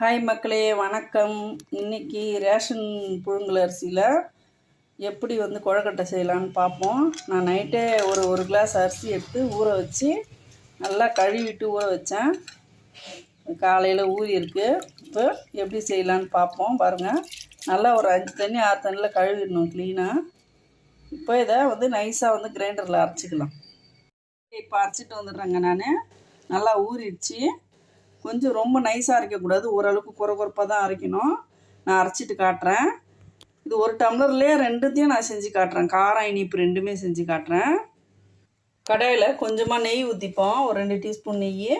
Hi மக்களே வணக்கம். இன்னைக்கு ரேஷன் புழுங்கல் அரிசியில் எப்படி வந்து குழக்கட்டை செய்யலான்னு பார்ப்போம். நான் நைட்டே ஒரு ஒரு கிளாஸ் அரிசி எடுத்து ஊற வச்சு நல்லா கழுவிட்டு ஊற வச்சேன். காலையில் ஊறி இருக்குது இப்போ எப்படி செய்யலான்னு பார்ப்போம். பாருங்கள் நல்லா ஒரு அஞ்சு தண்ணி ஆறு தண்ணியில் கழுவிடணும் க்ளீனாக இப்போ இதை வந்து நைஸாக வந்து கிரைண்டரில் அரைச்சிக்கலாம். இப்போ அரைச்சிட்டு வந்துடுறேங்க நான். நல்லா ஊறிடுச்சு. கொஞ்சம் ரொம்ப நைஸாக அரைக்கக்கூடாது. ஓரளவுக்கு குறை குறைப்பாக தான் அரைக்கணும். நான் அரைச்சிட்டு காட்டுறேன். இது ஒரு டம்ளர்லேயே ரெண்டுத்தையும் நான் செஞ்சு காட்டுறேன். காரம் இனிப்பு ரெண்டுமே செஞ்சு காட்டுறேன். கடாயில் கொஞ்சமாக நெய் ஊற்றிப்போம் ஒரு ரெண்டு டீஸ்பூன் நெய்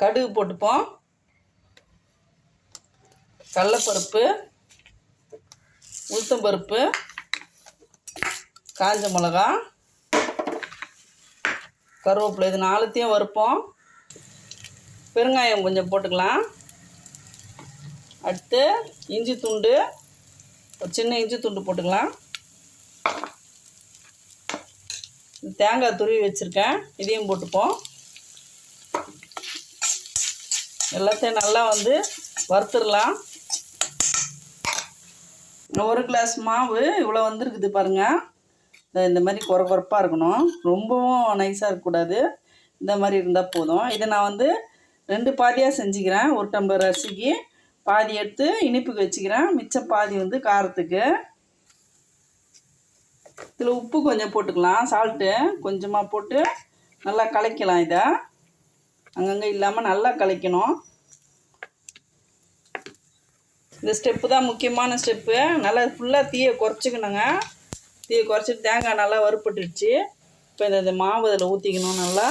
கடுகு போட்டுப்போம். கடலப்பருப்பு உளுத்தம்பருப்பு காஞ்ச மிளகா கருவேப்பிலை இது நாலுத்தையும் வறுப்போம். பெருங்காயம் கொஞ்சம் போட்டுக்கலாம். அடுத்து இஞ்சி துண்டு ஒரு சின்ன இஞ்சி துண்டு போட்டுக்கலாம். தேங்காய் துருவி வச்சுருக்கேன். இதையும் போட்டுப்போம். எல்லாத்தையும் நல்லா வந்து வறுத்துடலாம். ஒரு கிளாஸ் மாவு இவ்வளோ வந்துருக்குது பாருங்கள் இந்த மாதிரி குறை குறைப்பாக இருக்கணும். ரொம்பவும் நைஸாக இருக்கக்கூடாது. இந்த மாதிரி இருந்தால் போதும். இதை நான் வந்து ரெண்டு பாதியாக செஞ்சுக்கிறேன். ஒரு டம்ளர் அரிசிக்கு பாதி எடுத்து இனிப்புக்கு வச்சுக்கிறேன். மிச்சம் பாதி வந்து காரத்துக்கு. இதில் உப்பு கொஞ்சம் போட்டுக்கலாம். சால்ட்டு கொஞ்சமாக போட்டு நல்லா கலக்கலாம் இதை. அங்கங்கே இல்லாமல் நல்லா கலக்கணும். இந்த ஸ்டெப்பு தான் முக்கியமான ஸ்டெப்பு நல்லா ஃபுல்லாக தீயை குறைச்சிக்கணுங்க. தீயை குறைச்சிட்டு தேங்காய் நல்லா வறுப்பட்டுடுச்சு இப்போ இந்த இந்த மாவு இதில் ஊற்றிக்கணும் நல்லா.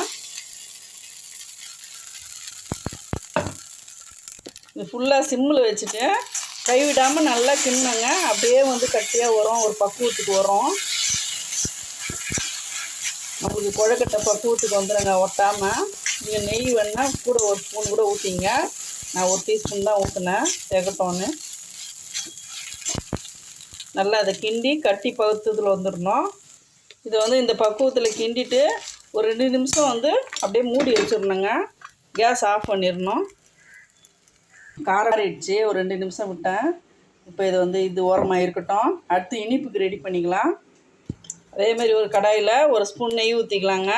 இது ஃபுல்லாக சிம்மில் வச்சுட்டு கைவிடாமல் நல்லா கிண்ணுங்க அப்படியே வந்து கட்டியாக வரும். ஒரு பக்குவத்துக்கு வரும். நம்மளுக்கு குழக்கட்டை பக்குவத்துக்கு வந்துடுங்க ஒட்டாமல் நீங்கள் நெய் வேணால் கூட ஒரு ஸ்பூன் கூட ஊற்றிங்க நான் ஒரு டீஸ்பூன் தான் ஊற்றினேன் திகட்டோன்னு நல்லா அதை கிண்டி கட்டி பகுத்ததில் வந்துடணும். இதை வந்து இந்த பக்குவத்தில் கிண்டிட்டு ஒரு ரெண்டு நிமிஷம் வந்து அப்படியே மூடி வச்சிடணுங்க. கேஸ் ஆஃப் பண்ணிடணும். காரம் ஆறிடுச்சு ஒரு ரெண்டு நிமிஷம் விட்டேன் இப்போ இது வந்து இது ஓரமாக இருக்கட்டும். அடுத்து இனிப்புக்கு ரெடி பண்ணிக்கலாம். அதே மாதிரி ஒரு கடாயில் ஒரு ஸ்பூன் நெய் ஊற்றிக்கலாங்க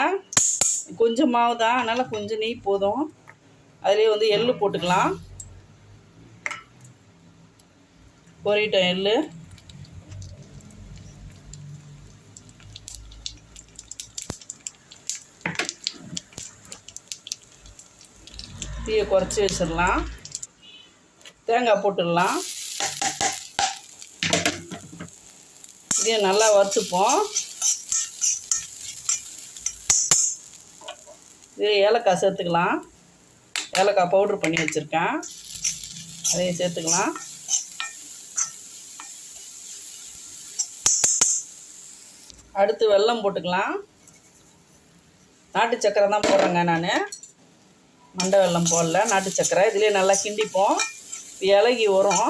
கொஞ்சம் மாவு தான் அதனால் கொஞ்சம் நெய் போதும். அதுலேயே வந்து எள்ளு போட்டுக்கலாம். பொரிட்டோம் எள்ளு. தீயை குறைச்சி வச்சிடலாம். தேங்காய் போட்டுடலாம். இதையும் நல்லா வறுத்துப்போம். இது ஏலக்காய் சேர்த்துக்கலாம். ஏலக்காய் பவுட்ரு பண்ணி வச்சுருக்கேன். அதையும் சேர்த்துக்கலாம். அடுத்து வெல்லம் போட்டுக்கலாம். நாட்டு சக்கரை தான் போடுறேங்க நான். மண்டை வெல்லம் போடல நாட்டு சக்கரை. இதுலேயே நல்லா கிண்டிப்போம். இலகி வரும்.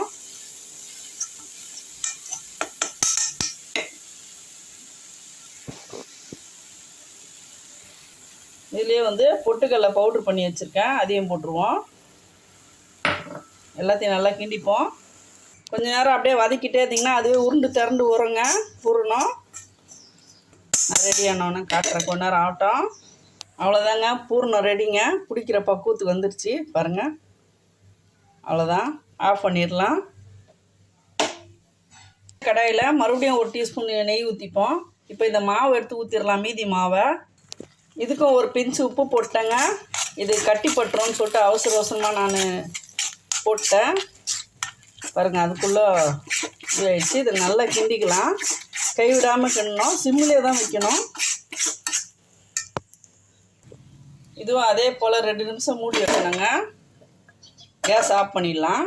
இதுலேயே வந்து பொட்டுக்கடலை பவுட்ரு பண்ணி வச்சுருக்கேன். அதையும் போட்டுருவோம். எல்லாத்தையும் நல்லா கிண்டிப்போம். கொஞ்ச நேரம் அப்படியே வதக்கிட்டே இருந்திங்கன்னா அதுவே உருண்டு திரண்டு வருங்க. உருணும் ரெடி ஆனோன்னு காட்டுறேன். கொஞ்ச நேரம் ஆகட்டும். அவ்வளோதாங்க பூர்ணம் ரெடிங்க பிடிக்கிற பக்குவத்துக்கு வந்துருச்சு. பாருங்கள் அவ்வளோதான் ஆஃப் பண்ணிடலாம். கடாயில் மறுபடியும் ஒரு டீஸ்பூன் நெய் ஊற்றிப்போம் இப்போ இந்த மாவு எடுத்து ஊற்றிடலாம் மீதி மாவை. இதுக்கும் ஒரு பிஞ்சு உப்பு போட்டேங்க. இது கட்டி பட்டுரும்னு சொல்லிட்டு அவசர அவசரமாக நான் போட்டேன். பாருங்கள் அதுக்குள்ளே இதாகிடுச்சு இதை நல்லா கிண்டிக்கலாம். கைவிடாமல் கிண்டணும். சிம்மிலே தான் வைக்கணும். இதுவும் அதே போல் ரெண்டு நிமிஷம் மூடி வைக்கணுங்க கேஸ் ஆஃப் பண்ணிடலாம்.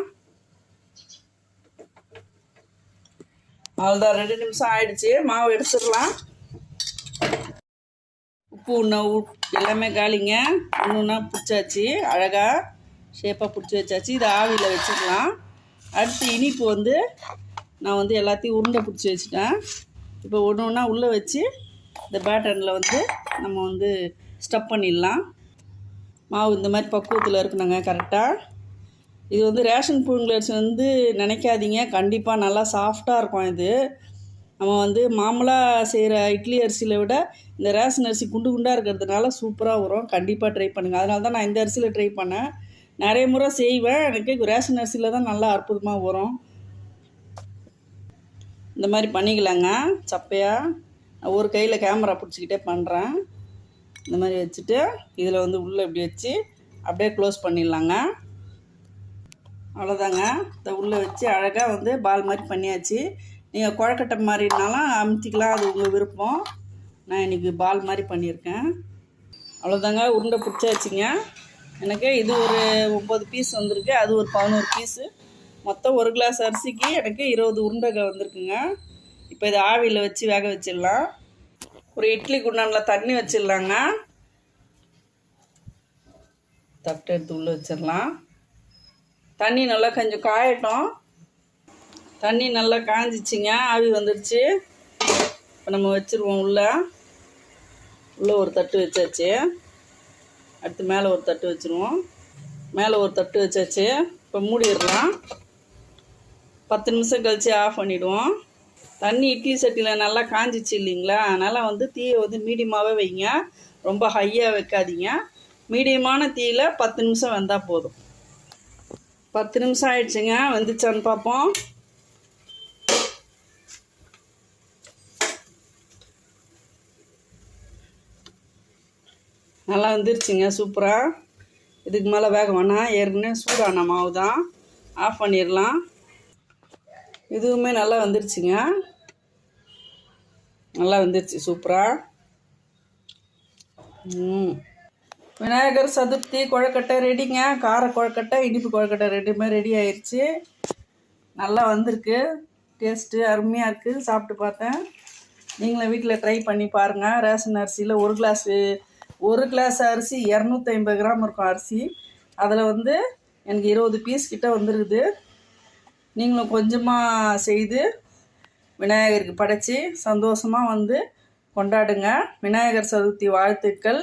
அவ்வளோதான் ரெண்டு நிமிஷம் ஆயிடுச்சு. மாவு எடுத்துடலாம். உப்பு ஒன்று எல்லாமே காலிங்க. ஒன்று ஒன்றா பிடிச்சாச்சு அழகாக ஷேப்பாக பிடிச்சி வச்சாச்சு. இதை ஆவியில் வச்சுக்கலாம் அடுத்து இனிப்பு வந்து நான் வந்து எல்லாத்தையும் உருண்டை பிடிச்சி வச்சுட்டேன். இப்போ ஒன்று ஒன்றா உள்ளே வச்சு இந்த பேட்டனில் வந்து நம்ம வந்து ஸ்டப் பண்ணிடலாம். மாவு இந்த மாதிரி பக்குவத்தில் இருக்கணுங்க கரெக்டாக இது வந்து ரேஷன் புழுங்கலரிசி வந்து நினைக்காதீங்க. கண்டிப்பாக நல்லா சாஃப்டாக இருக்கும் இது. நம்ம வந்து மாமூலாக செய்கிற இட்லி அரிசியில் விட இந்த ரேஷன் அரிசி குண்டு குண்டாக இருக்கிறதுனால சூப்பராக வரும். கண்டிப்பாக ட்ரை பண்ணுங்கள் அதனால தான் நான் இந்த அரிசியில் ட்ரை பண்ணேன். நிறைய முறை செய்வேன். எனக்கு ரேஷன் அரிசியில் தான் நல்லா அற்புதமாக வரும். இந்த மாதிரி பண்ணிக்கலாங்க. சப்பையாக ஒரு கையில் கேமரா பிடிச்சிக்கிட்டே பண்ணுறேன் இந்த மாதிரி வச்சுட்டு இதில் வந்து உள்ளே இப்படி வச்சு அப்படியே க்ளோஸ் பண்ணிடலாங்க. அவ்வளோதாங்க இந்த உள்ளே வச்சு அழகாக வந்து பால் மாதிரி பண்ணியாச்சு. நீங்கள் குழக்கட்டை மாதிரினாலும் அமுத்திக்கலாம் அது உங்கள் விருப்பம். நான் இன்றைக்கி பால் மாதிரி பண்ணியிருக்கேன். அவ்வளோதாங்க உருண்டை பிடிச்சாச்சுங்க. எனக்கு இது ஒரு ஒம்பது பீஸ் வந்திருக்கு. அது ஒரு பதினோரு பீஸு மொத்தம் ஒரு கிளாஸ் அரிசிக்கு எனக்கு இருபது உருண்டைகள் வந்திருக்குங்க. இப்போ இதை ஆவியில் வச்சு வேக வச்சிடலாம். ஒரு இட்லி குண்டானில் தண்ணி வச்சிடலாங்க. தட்டு எடுத்து உள்ளே வச்சிடலாம். தண்ணி நல்லா கொஞ்சம் காயட்டும். தண்ணி நல்லா காஞ்சிச்சிங்க. ஆவி வந்துடுச்சு இப்போ நம்ம வச்சுருவோம் உள்ளே. உள்ளே ஒரு தட்டு வச்சாச்சு. அடுத்து மேலே ஒரு தட்டு வச்சுருவோம். மேலே ஒரு தட்டு வச்சாச்சு. இப்போ மூடிடலாம். பத்து நிமிஷம் கழித்து ஆஃப் பண்ணிவிடுவோம் தண்ணி இட்லி சட்டியில் நல்லா காஞ்சிச்சு இல்லைங்களா? அதனால் வந்து தீயை வந்து மீடியமாகவே வைங்க. ரொம்ப ஹையாக வைக்காதீங்க. மீடியமான தீயில் பத்து நிமிஷம் வெந்தால் போதும். பத்து நிமிஷம் ஆயிடுச்சுங்க. வந்துச்சான்னு பார்ப்போம் நல்லா வந்துருச்சுங்க சூப்பராக இதுக்கு மேலே வேக வேணாம் ஏற்கனவே சூடான மாவு தான் ஆஃப் பண்ணிடலாம். இதுவுமே நல்லா வந்துருச்சுங்க. நல்லா வந்துருச்சு சூப்பராக ம். விநாயகர் சதுர்த்தி கொழக்கட்டை ரெடிங்க கார கொழக்கட்டை இனிப்பு கொழக்கட்டை ரெண்டுமே ரெடி ஆயிடுச்சு நல்லா வந்திருக்கு. டேஸ்ட்டு அருமையாக இருக்குது சாப்பிட்டு பார்த்தேன். நீங்களும் வீட்டில் ட்ரை பண்ணி பாருங்கள் ரேஷன் அரிசியில் ஒரு கிளாஸு ஒரு கிளாஸ் அரிசி இரநூத்தி ஐம்பது கிராம் இருக்கும் அரிசி. அதில் வந்து எனக்கு இருபது பீஸ் கிட்டே வந்துருக்குது நீங்களும் கொஞ்சமாக செய்து விநாயகருக்கு படைச்சி சந்தோஷமாக வந்து கொண்டாடுங்க. விநாயகர் சதுர்த்தி வாழ்த்துக்கள்.